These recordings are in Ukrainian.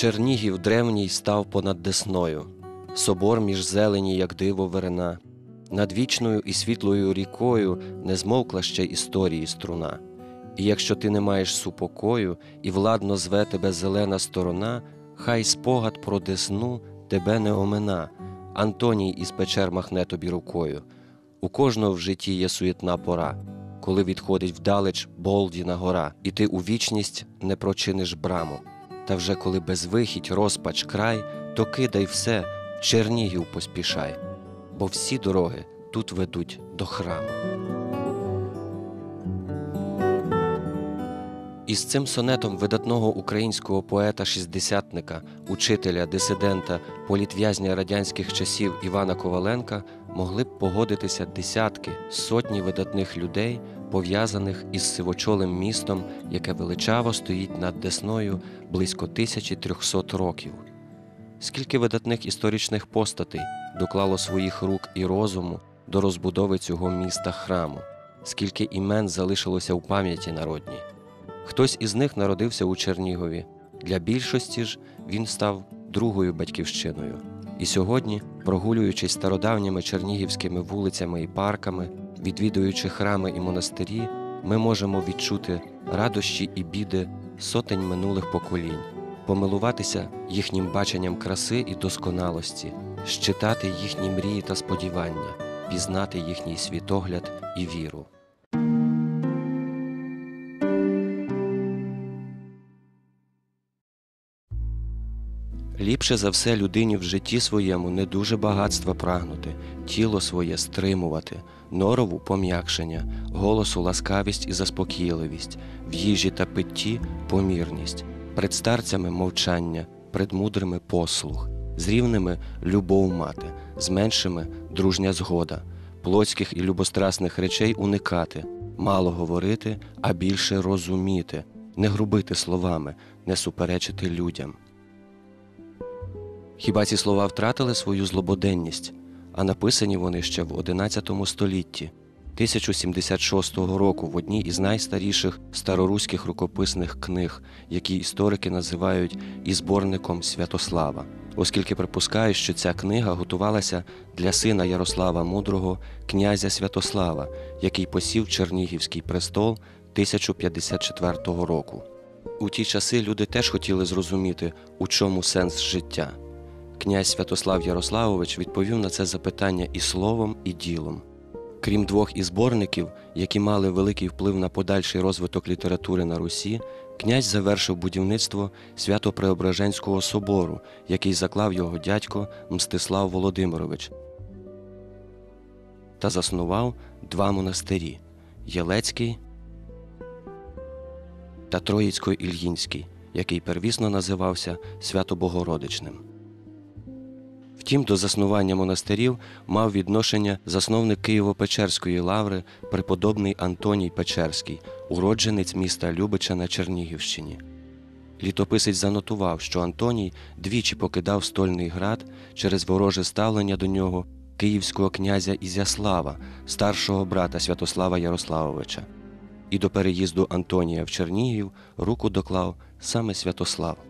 Чернігів древній став понад Десною, собор між зелені, як диво верена. Над вічною і світлою рікою не змовкла ще історії струна. І якщо ти не маєш супокою, і владно зве тебе зелена сторона, хай спогад про десну тебе не омина, Антоній із печер махне тобі рукою. У кожного в житті є суєтна пора, коли відходить вдалеч Болдіна гора, і ти у вічність не прочиниш браму. Та вже коли безвихідь, розпач край, то кидай все, Чернігів поспішай, бо всі дороги тут ведуть до храму. Із цим сонетом видатного українського поета-шістдесятника, учителя, дисидента, політв'язня радянських часів Івана Коваленка могли б погодитися десятки, сотні видатних людей, пов'язаних із сивочолим містом, яке величаво стоїть над Десною близько 1300 років. Скільки видатних історичних постатей доклало своїх рук і розуму до розбудови цього міста храму, скільки імен залишилося у пам'яті народній. Хтось із них народився у Чернігові. Для більшості ж він став другою батьківщиною. І сьогодні, прогулюючись стародавніми чернігівськими вулицями і парками, відвідуючи храми і монастирі, ми можемо відчути радощі і біди сотень минулих поколінь, помилуватися їхнім баченням краси і досконалості, щитати їхні мрії та сподівання, пізнати їхній світогляд і віру. Ліпше за все людині в житті своєму не дуже багатства прагнути, тіло своє стримувати, норову пом'якшення, голосу ласкавість і заспокійливість, в їжі та питті помірність, пред старцями мовчання, пред мудрими послух, з рівними любов мати, з меншими дружня згода, плотських і любострасних речей уникати, мало говорити, а більше розуміти, не грубити словами, не суперечити людям. Хіба ці слова втратили свою злободенність, а написані вони ще в XI столітті, 1076 року в одній із найстаріших староруських рукописних книг, які історики називають і зборником Святослава, оскільки припускають, що ця книга готувалася для сина Ярослава Мудрого, князя Святослава, який посів Чернігівський престол 1054 року. У ті часи люди теж хотіли зрозуміти, у чому сенс життя. Князь Святослав Ярославович відповів на це запитання і словом, і ділом. Крім двох із зборників, які мали великий вплив на подальший розвиток літератури на Русі, князь завершив будівництво Свято-Преображенського собору, який заклав його дядько Мстислав Володимирович, та заснував два монастирі Єлецький та Троїцько-Ільїнський, який первісно називався Свято-Богородичним. Втім, до заснування монастирів мав відношення засновник Києво-Печерської лаври преподобний Антоній Печерський, уродженець міста Любича на Чернігівщині. Літописець занотував, що Антоній двічі покидав стольний град через вороже ставлення до нього київського князя Ізяслава, старшого брата Святослава Ярославовича. І до переїзду Антонія в Чернігів руку доклав саме Святослав.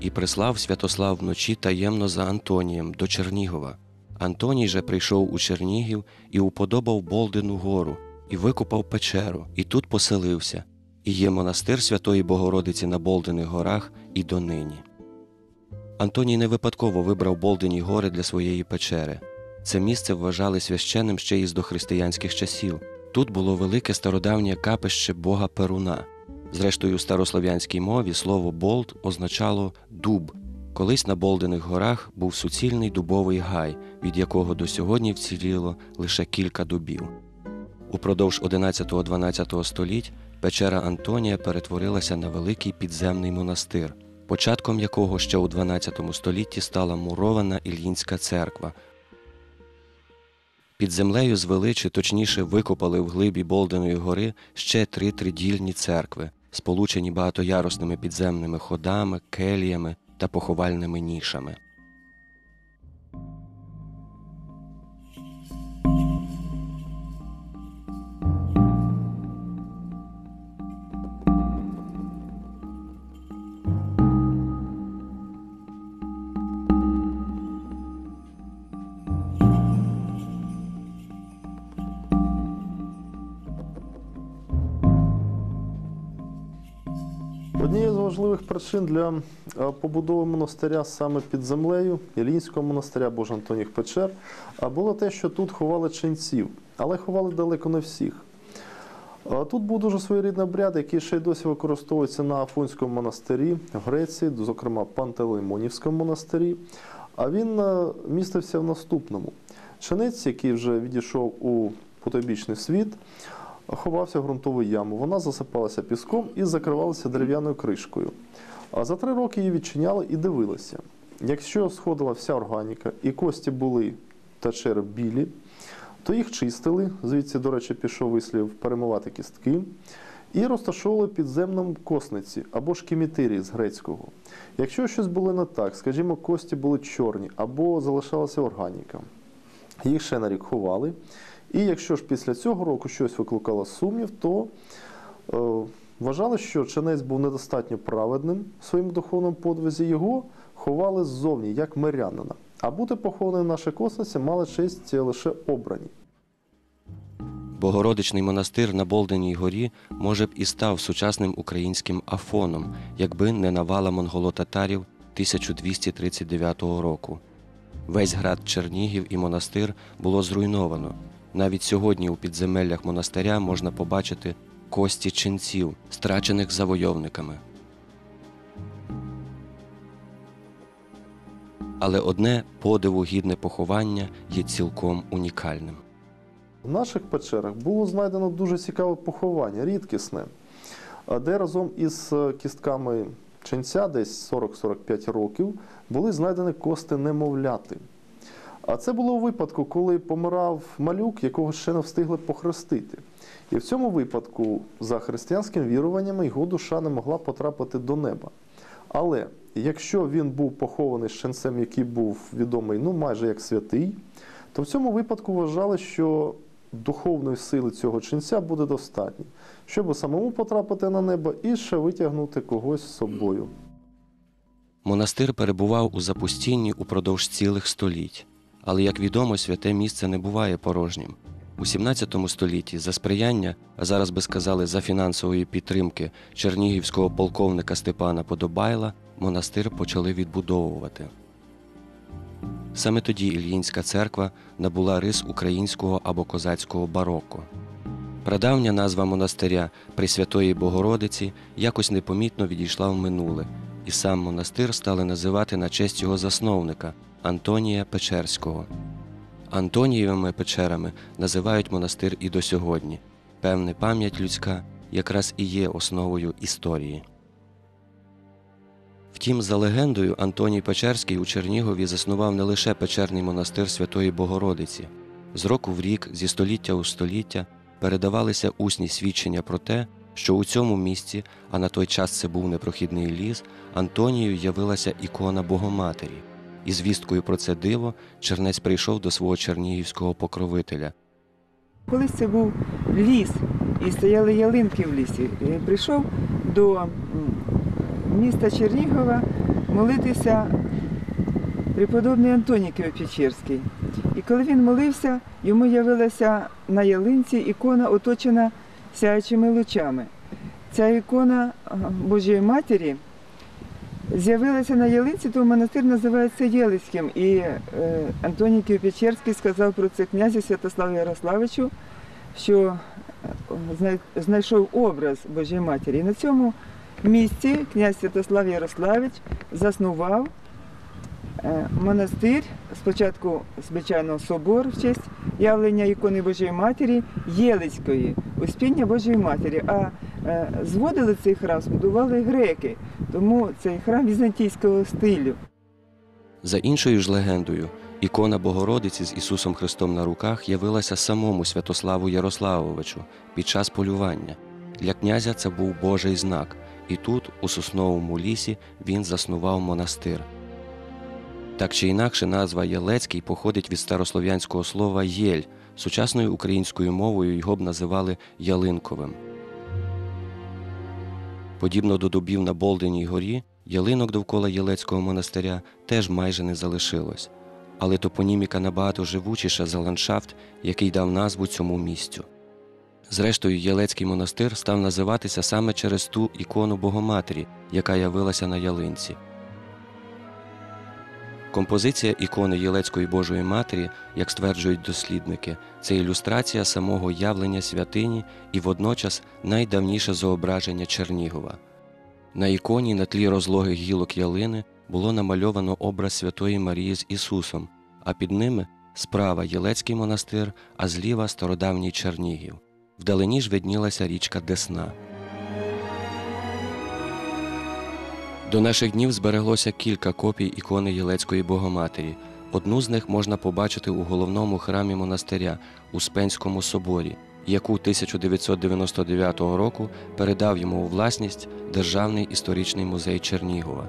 І прислав Святослав вночі таємно за Антонієм до Чернігова. Антоній же прийшов у Чернігів і уподобав Болдину гору, і викупав печеру, і тут поселився, і є монастир Святої Богородиці на Болдиних горах і донині. Антоній не випадково вибрав Болдині гори для своєї печери. Це місце вважали священним ще із дохристиянських часів. Тут було велике стародавнє капище Бога Перуна. Зрештою, в старослов'янській мові слово болд означало дуб. Колись на Болдених горах був суцільний дубовий гай, від якого до сьогодні вціліло лише кілька дубів. Упродовж 11-12 століть печера Антонія перетворилася на великий підземний монастир, початком якого ще у 12 столітті стала мурована Ільїнська церква. Під землею звели чи точніше викопали в глибі Болденої гори ще три тридільні церкви, сполучені багатоярусними підземними ходами, келіями та поховальними нішами. Однією з важливих причин для е, побудови монастиря саме під землею Ілінського монастиря або ж Антоніх Печер було те, що тут ховали ченців, але ховали далеко не всіх. Тут був дуже своєрідний обряд, який ще й досі використовується на Афонському монастирі в Греції, зокрема Пантелеймонівському монастирі. А він е, містився в наступному: Ченець, який вже відійшов у потойбічний світ, ховався в ґрунтову яму. Вона засипалася піском і закривалася дерев'яною кришкою. А за три роки її відчиняли і дивилися. Якщо сходила вся органіка і кості були та череп білі, то їх чистили. Звідси, до речі, пішов вислів перемивати кістки. І розташовували підземному косниці або ж кімітирі з грецького. Якщо щось було не так, скажімо, кості були чорні або залишалася органіка, їх ще на рік ховали. І якщо ж після цього року щось викликало сумнів, то е, вважали, що ченець був недостатньо праведним в своєму духовному подвизі, його ховали ззовні, як мирянина. А бути похованим в нашій косниці мали честь лише обрані. Богородичний монастир на Болденій горі може б і став сучасним українським Афоном, якби не навала монголо-татарів 1239 року. Весь град Чернігів і монастир було зруйновано. Навіть сьогодні у підземеллях монастиря можна побачити кості ченців, страчених завойовниками. Але одне подиву гідне поховання є цілком унікальним. В наших печерах було знайдено дуже цікаве поховання, рідкісне, де разом із е, кістками ченця, десь 40-45 років, були знайдені кости немовляти. А це було у випадку, коли помирав малюк, якого ще не встигли похрестити. І в цьому випадку, за християнським віруваннями, його душа не могла потрапити до неба. Але якщо він був похований з ченцем, який був відомий ну, майже як святий, то в цьому випадку вважали, що духовної сили цього ченця буде достатньо, щоб самому потрапити на небо і ще витягнути когось з собою. Монастир перебував у запустінні упродовж цілих століть, але, як відомо, святе місце не буває порожнім. У 17 столітті за сприяння, а зараз би сказали за фінансової підтримки чернігівського полковника Степана Подобайла, монастир почали відбудовувати. Саме тоді Ільїнська церква набула рис українського або козацького бароко. Прадавня назва монастиря Пресвятої Богородиці якось непомітно відійшла в минуле, і сам монастир стали називати на честь його засновника Антонія Печерського. Антонієвими печерами називають монастир і до сьогодні. Певне, пам'ять людська якраз і є основою історії. Втім, за легендою, Антоній Печерський у Чернігові заснував не лише печерний монастир Святої Богородиці. З року в рік, зі століття у століття, передавалися усні свідчення про те, що у цьому місці, а на той час це був непрохідний ліс, Антонію явилася ікона Богоматері. І звісткою про це диво чернець прийшов до свого чернігівського покровителя. Колись це був ліс, і стояли ялинки в лісі. Прийшов до міста Чернігова молитися преподобний Антоній Києво-Печерський. І коли він молився, йому явилася на ялинці ікона, оточена сяючими лучами. Ця ікона Божої Матері з'явилася на ялинці, то монастир називається Єлицьким. І е, Антоній Києво-Печерський сказав про це князю Святославу Ярославичу, що е, знайшов образ Божої Матері. І на цьому місці князь Святослав Ярославич заснував монастир, спочатку, звичайно, собор в честь явлення ікони Божої Матері Єлицької, Успіння Божої Матері. А е, зводили цей храм, збудували греки, тому цей храм візантійського стилю. За іншою ж легендою, ікона Богородиці з Ісусом Христом на руках явилася самому Святославу Ярославовичу під час полювання. Для князя це був Божий знак, і тут, у сосновому лісі, він заснував монастир. Так чи інакше, назва Єлецький походить від старослов'янського слова єль. Сучасною українською мовою його б називали Ялинковим. Подібно до дубів на Болденій горі, ялинок довкола Єлецького монастиря теж майже не залишилось, але топоніміка набагато живучіша за ландшафт, який дав назву цьому місцю. Зрештою, Єлецький монастир став називатися саме через ту ікону Богоматері, яка явилася на ялинці. Композиція ікони Єлецької Божої Матері, як стверджують дослідники, це ілюстрація самого явлення святині і водночас найдавніше зображення Чернігова. На іконі на тлі розлогих гілок ялини було намальовано образ Святої Марії з Ісусом, а під ними справа Єлецький монастир, а зліва стародавній Чернігів. Вдалині ж виднілася річка Десна. До наших днів збереглося кілька копій ікони Єлецької Богоматері. Одну з них можна побачити у головному храмі монастиря у Спенському соборі, яку 1999 року передав йому у власність Державний історичний музей Чернігова.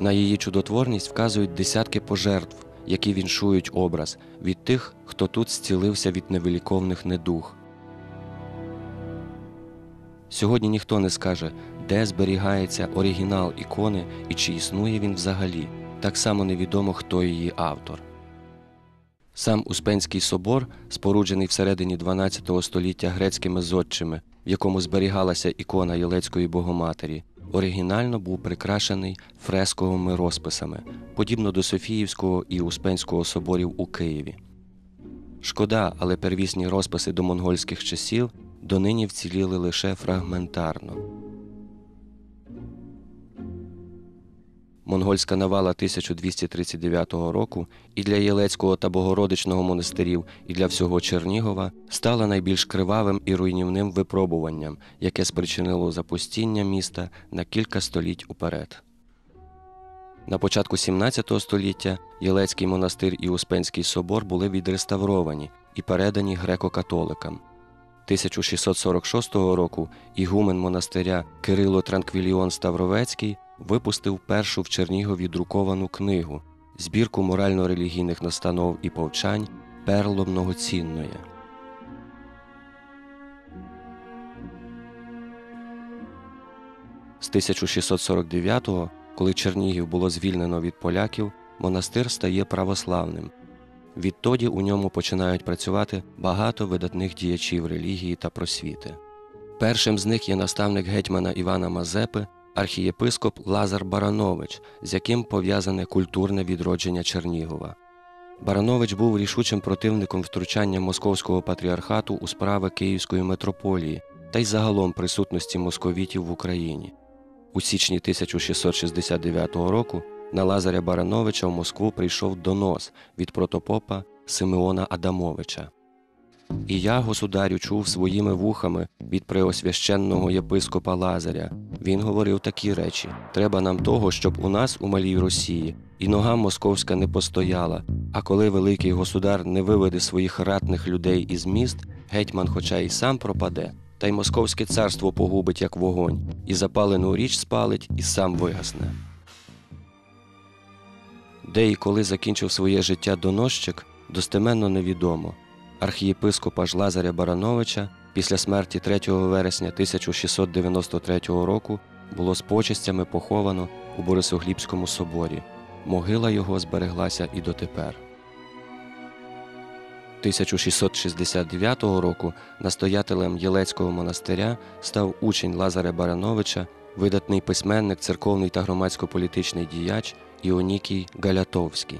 На її чудотворність вказують десятки пожертв, які віншують образ від тих, хто тут зцілився від невиліковних недуг. Сьогодні ніхто не скаже, де зберігається оригінал ікони і чи існує він взагалі. Так само невідомо, хто її автор. Сам Успенський собор, споруджений всередині 12 століття грецькими зодчими, в якому зберігалася ікона Єлецької Богоматері, оригінально був прикрашений фресковими розписами, подібно до Софіївського і Успенського соборів у Києві. Шкода, але первісні розписи до монгольських часів донині вціліли лише фрагментарно. Монгольська навала 1239 року і для Єлецького та Богородичного монастирів, і для всього Чернігова стала найбільш кривавим і руйнівним випробуванням, яке спричинило запустіння міста на кілька століть уперед. На початку 17 століття Єлецький монастир і Успенський собор були відреставровані і передані греко-католикам. 1646 року ігумен монастиря Кирило Транквіліон Ставровецький випустив першу в Чернігові друковану книгу збірку морально-релігійних настанов і повчань Перло многоцінної. З 1649-го, коли Чернігів було звільнено від поляків, монастир стає православним. Відтоді у ньому починають працювати багато видатних діячів релігії та просвіти. Першим з них є наставник гетьмана Івана Мазепи, архієпископ Лазар Баранович, з яким пов'язане культурне відродження Чернігова. Баранович був рішучим противником втручання московського патріархату у справи Київської митрополії та й загалом присутності московітів в Україні. У січні 1669 року на Лазаря Барановича в Москву прийшов донос від протопопа Симеона Адамовича. І я, государю, чув своїми вухами від преосвященного єпископа Лазаря. Він говорив такі речі: треба нам того, щоб у нас, у малій Росії, і нога московська не постояла. А коли великий государ не виведе своїх ратних людей із міст, гетьман, хоча й сам пропаде, та й московське царство погубить, як вогонь, і запалену річ спалить, і сам вигасне. Де і коли закінчив своє життя доносчик, достеменно невідомо. Архієпископа ж Лазаря Барановича після смерті 3 вересня 1693 року було з почестями поховано у Борисоглібському соборі. Могила його збереглася і дотепер. 1669 року настоятелем Єлецького монастиря став учень Лазаря Барановича, видатний письменник, церковний та громадсько-політичний діяч Іонікій Галятовський.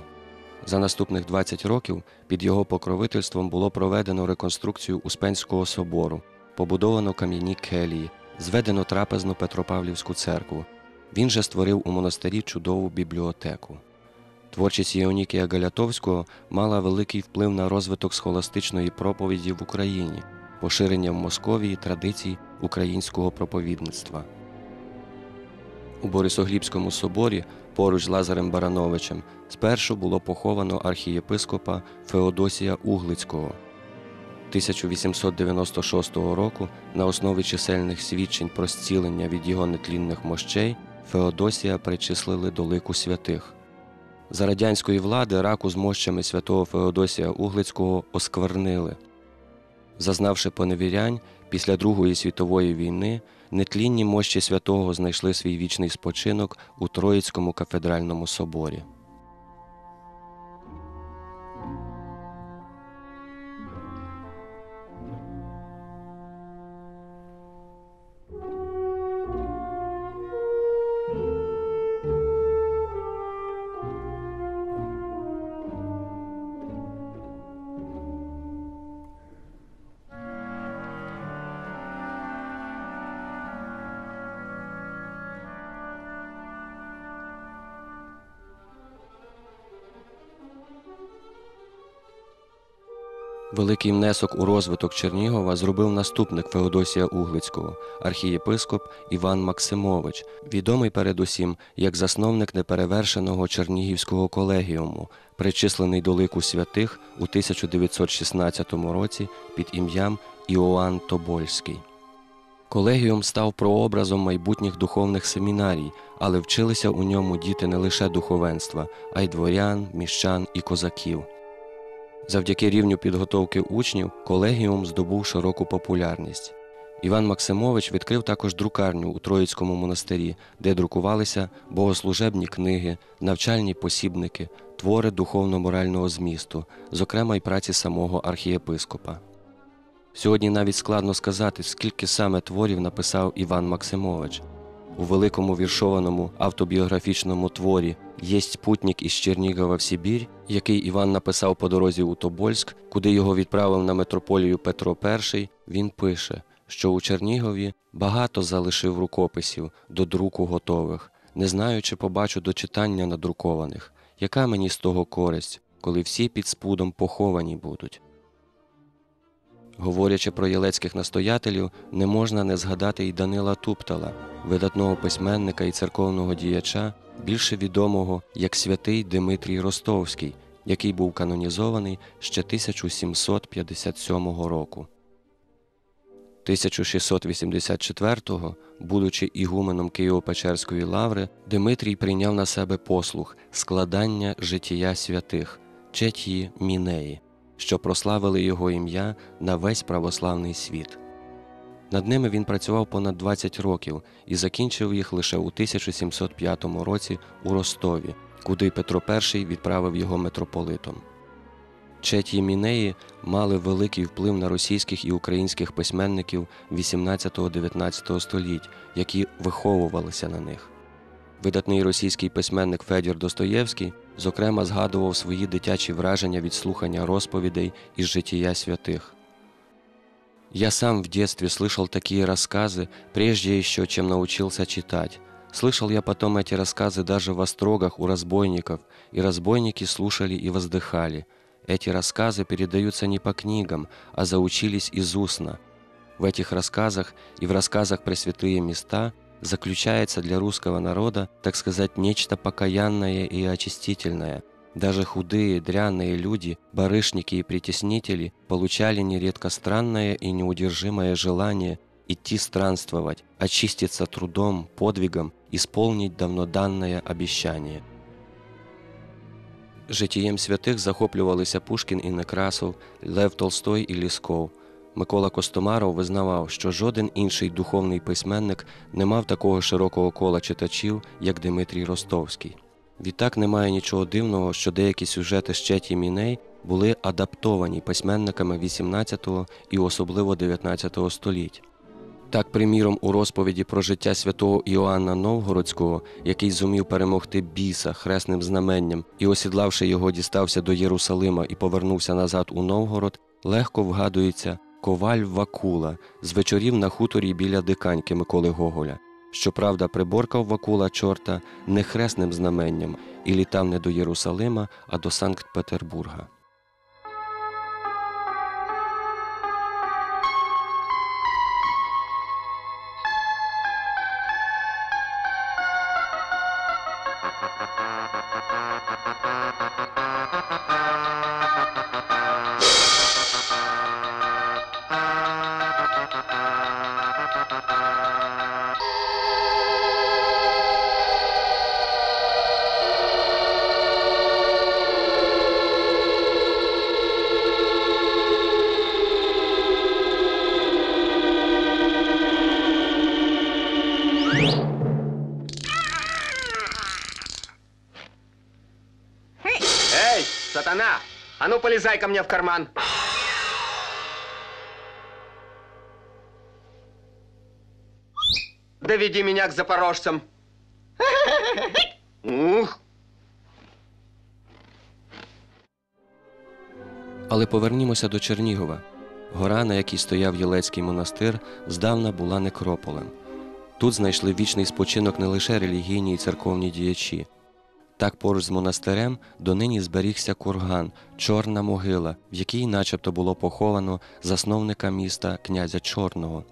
За наступних 20 років під його покровительством було проведено реконструкцію Успенського собору, побудовано кам'яні келії, зведено трапезну Петропавлівську церкву. Він же створив у монастирі чудову бібліотеку. Творчість Іонікія Галятовського мала великий вплив на розвиток схоластичної проповіді в Україні, поширення в Московії традицій українського проповідництва. У Борисоглібському соборі поруч з Лазарем Барановичем спершу було поховано архієпископа Феодосія Углицького. 1896 року на основі чисельних свідчень про зцілення від його нетлінних мощей Феодосія причислили до лику святих. За радянської влади раку з мощами святого Феодосія Углицького осквернили. Зазнавши поневірянь, після Другої світової війни нетлінні мощі святого знайшли свій вічний спочинок у Троїцькому кафедральному соборі. Великий внесок у розвиток Чернігова зробив наступник Феодосія Углицького, архієпископ Іван Максимович, відомий передусім як засновник неперевершеного Чернігівського колегіуму, причислений до лику святих у 1916 році під ім'ям Іоанн Тобольський. Колегіум став прообразом майбутніх духовних семінарій, але вчилися у ньому діти не лише духовенства, а й дворян, міщан і козаків. Завдяки рівню підготовки учнів колегіум здобув широку популярність. Іван Максимович відкрив також друкарню у Троїцькому монастирі, де друкувалися богослужебні книги, навчальні посібники, твори духовно-морального змісту, зокрема й праці самого архієпископа. Сьогодні навіть складно сказати, скільки саме творів написав Іван Максимович. У великому віршованому автобіографічному творі Єсть путник із Чернігова в Сибір, який Іван написав по дорозі у Тобольськ, куди його відправив на митрополію Петро І, він пише, що у Чернігові багато залишив рукописів до друку готових, не знаю, чи побачу до читання надрукованих. Яка мені з того користь, коли всі під спудом поховані будуть? Говорячи про єлецьких настоятелів, не можна не згадати й Данила Туптала, видатного письменника і церковного діяча, більше відомого як святий Димитрій Ростовський, який був канонізований ще 1757 року. 1684-го, будучи ігуменом Києво-Печерської лаври, Димитрій прийняв на себе послуг складання життя святих Четії Мінеї, що прославили його ім'я на весь православний світ. Над ними він працював понад 20 років і закінчив їх лише у 1705 році у Ростові, куди Петро І відправив його митрополитом. Четі Мінеї мали великий вплив на російських і українських письменників 18-19 століть, які виховувалися на них. Видатний російський письменник Федір Достоєвський, зокрема, згадував свої дитячі враження від слухання розповідей із життя святих. Я сам в детстве слышал такие рассказы, прежде еще, чем научился читать. Слышал я потом эти рассказы даже в острогах у разбойников, и разбойники слушали и воздыхали. Эти рассказы передаются не по книгам, а заучились из устно. В этих рассказах и в рассказах про святые места заключается для русского народа, так сказать, нечто покаянное и очистительное. Даже худые, дряные люди, барышники и притеснители получали нередко странное и неудержимое желание идти странствовать, очиститься трудом, подвигом, исполнить давно данное обещание. Житієм святих захоплювалися Пушкін і Некрасов, Лев Толстой і Лісков. Микола Костомаров визнавав, що жоден інший духовний письменник не мав такого широкого кола читачів, як Дмитрій Ростовський. Відтак немає нічого дивного, що деякі сюжети Щеті Міней були адаптовані письменниками XVIII і особливо XIX століть. Так, приміром, у розповіді про життя святого Іоанна Новгородського, який зумів перемогти біса хресним знаменням і, осідлавши його, дістався до Єрусалима і повернувся назад у Новгород, легко вгадується коваль Вакула з вечорів на хуторі біля диканьки Миколи Гоголя. Щоправда, приборкав Вакула чорта не хресним знаменням і літав не до Єрусалима, а до Санкт-Петербурга. Эй, полезай ко мне в карман! Доведи меня к запорожцам! Ух! Але повернімося до Чернігова. Гора, на якій стояв Єлецький монастир, здавна була некрополем. Тут знайшли вічний спочинок не лише релігійні і церковні діячі. Так поруч з монастирем донині зберігся курган, чорна могила, в якій начебто було поховано засновника міста князя Чорного.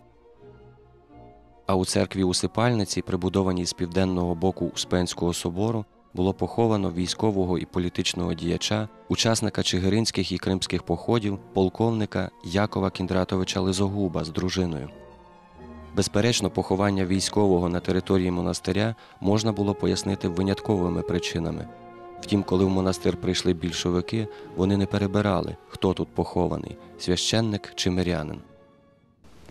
А у церкві усипальниці, прибудованій з південного боку Успенського собору, було поховано військового і політичного діяча, учасника чигиринських і кримських походів, полковника Якова Кіндратовича Лизогуба з дружиною. Безперечно, поховання військового на території монастиря можна було пояснити винятковими причинами. Втім, коли в монастир прийшли більшовики, вони не перебирали, хто тут похований священник чи мирянин.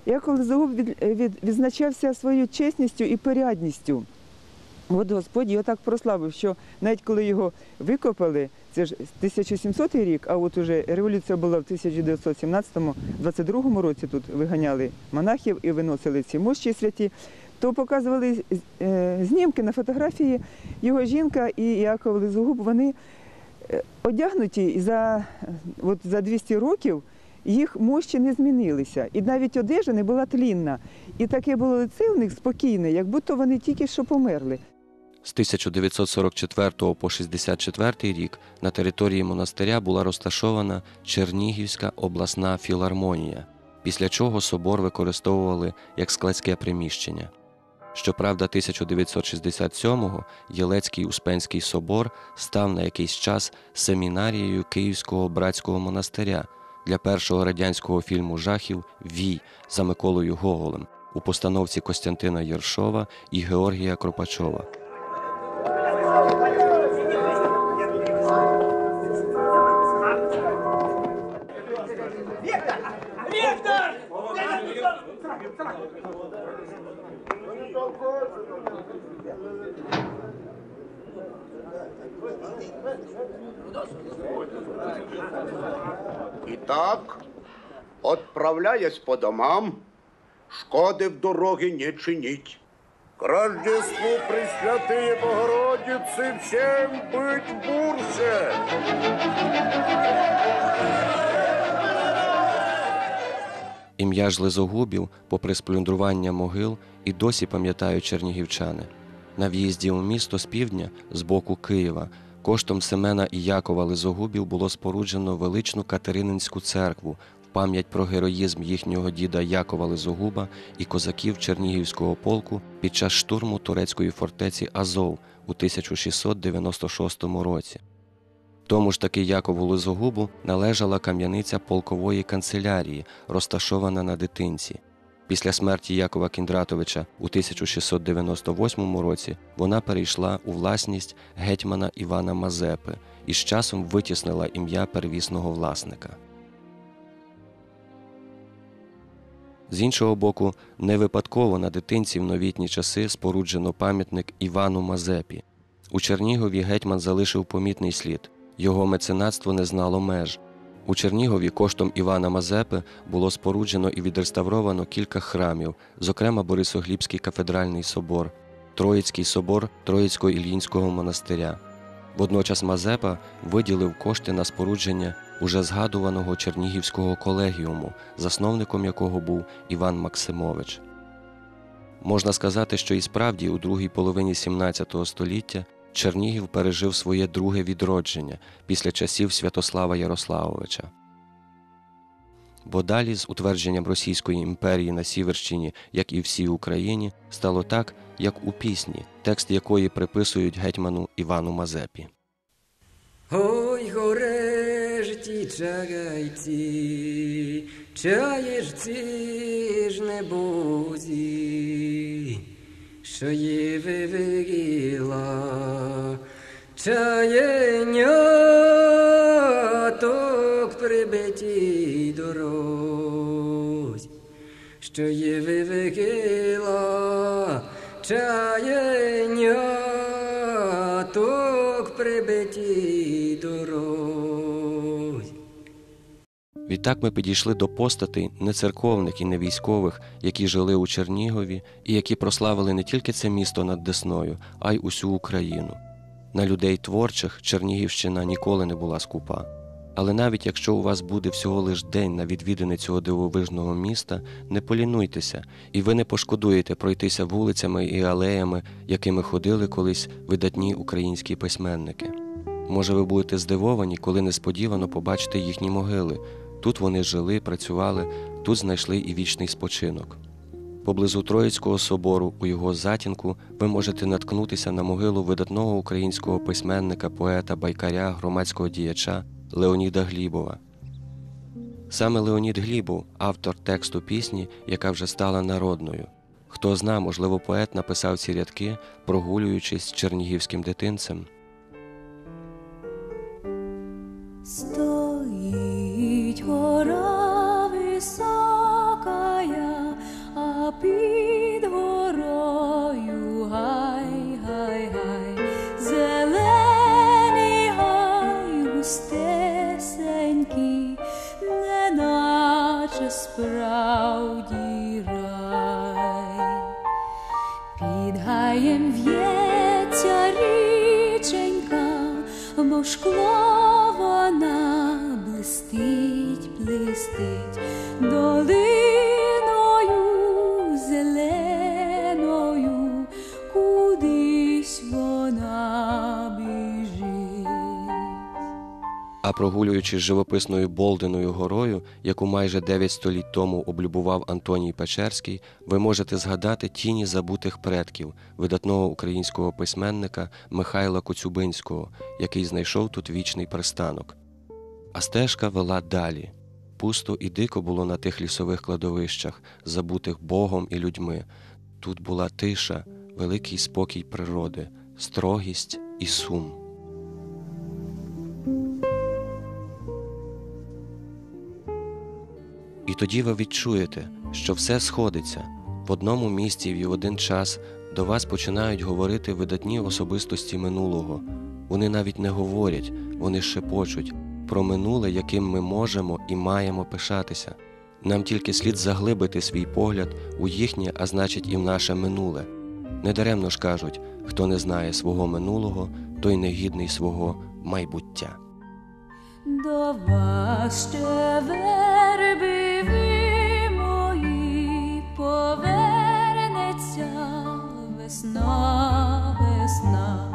Я коли загуб від, від, відзначався своєю чесністю і порядністю. От Господь його так прославив, що навіть коли його викопали, це ж 1700 рік, а от уже революція була в 1917-22 році, тут виганяли монахів і виносили ці мощі святі, то показували е, знімки на фотографії його жінка і Яков Лизогуб, вони е, одягнуті за, от за 200 років їх мощі не змінилися. І навіть одежа не була тлінна. І таке було лице у них спокійне, як будто вони тільки що померли. З 1944 по 64 рік на території монастиря була розташована Чернігівська обласна філармонія, після чого собор використовували як складське приміщення. Щоправда, 1967-го Єлецький Успенський собор став на якийсь час семінарією Київського братського монастиря для першого радянського фільму жахів Вій за Миколою Гоголем у постановці Костянтина Єршова і Георгія Кропачова. Итак, отправляясь по домам, шкоды в дороге не чинить. К Рождеству Пресвятые Богородицы всем быть в бурсе! Ім'я ж Лизогубів, попри сплюндрування могил, і досі пам'ятають чернігівчани. На в'їзді у місто з півдня, з боку Києва, коштом Семена і Якова Лизогубів було споруджено величну Катерининську церкву в пам'ять про героїзм їхнього діда Якова Лизогуба і козаків Чернігівського полку під час штурму турецької фортеці Азов у 1696 році. Тому ж таки Якову Лизогубу належала кам'яниця полкової канцелярії, розташована на дитинці. Після смерті Якова Кіндратовича у 1698 році вона перейшла у власність гетьмана Івана Мазепи і з часом витіснила ім'я первісного власника. З іншого боку, не випадково на дитинці в новітні часи споруджено пам'ятник Івану Мазепі. У Чернігові гетьман залишив помітний слід. Його меценатство не знало меж. У Чернігові коштом Івана Мазепи було споруджено і відреставровано кілька храмів, зокрема Борисоглібський кафедральний собор, Троїцький собор Троїцько-Ільїнського монастиря. Водночас Мазепа виділив кошти на спорудження уже згадуваного Чернігівського колегіуму, засновником якого був Іван Максимович. Можна сказати, що і справді у другій половині XVII століття Чернігів пережив своє друге відродження після часів Святослава Ярославовича. Бо далі з утвердженням Російської імперії на Сіверщині, як і всій Україні, стало так, як у пісні, текст якої приписують гетьману Івану Мазепі. Ой, горешті чагайці, чаєшці ж небозі, що є вивигіла, чаєняток прибиті дорозь, що є вивигіла, чаєняток прибиті Відтак ми підійшли до постатей не церковних і не військових, які жили у Чернігові і які прославили не тільки це місто над Десною, а й усю Україну. На людей творчих Чернігівщина ніколи не була скупа. Але навіть якщо у вас буде всього лиш день на відвідини цього дивовижного міста, не полінуйтеся, і ви не пошкодуєте пройтися вулицями і алеями, якими ходили колись видатні українські письменники. Може, ви будете здивовані, коли несподівано побачите їхні могили. Тут вони жили, працювали, тут знайшли і вічний спочинок. Поблизу Троїцького собору, у його затінку, ви можете наткнутися на могилу видатного українського письменника, поета, байкаря, громадського діяча Леоніда Глібова. Саме Леонід Глібов, автор тексту пісні, яка вже стала народною. Хто зна, можливо, поет написав ці рядки, прогулюючись з чернігівським дитинцем. Гора високая, а під густесенький, неначе справді. Під гаєм в'ється річенька, бо шкло А прогулюючись живописною Болденою горою, яку майже 9 століть тому облюбував Антоній Печерський, ви можете згадати тіні забутих предків видатного українського письменника Михайла Коцюбинського, який знайшов тут вічний пристанок. А стежка вела далі. Пусто і дико було на тих лісових кладовищах, забутих Богом і людьми. Тут була тиша, великий спокій природи, строгість і сум. Тоді ви відчуєте, що все сходиться в одному місці і в один час до вас починають говорити видатні особистості минулого. Вони навіть не говорять, вони шепочуть про минуле, яким ми можемо і маємо пишатися. Нам тільки слід заглибити свій погляд у їхнє, а значить і в наше минуле. Недаремно ж кажуть, хто не знає свого минулого, той не гідний свого майбуття. До вас ще весна, весна.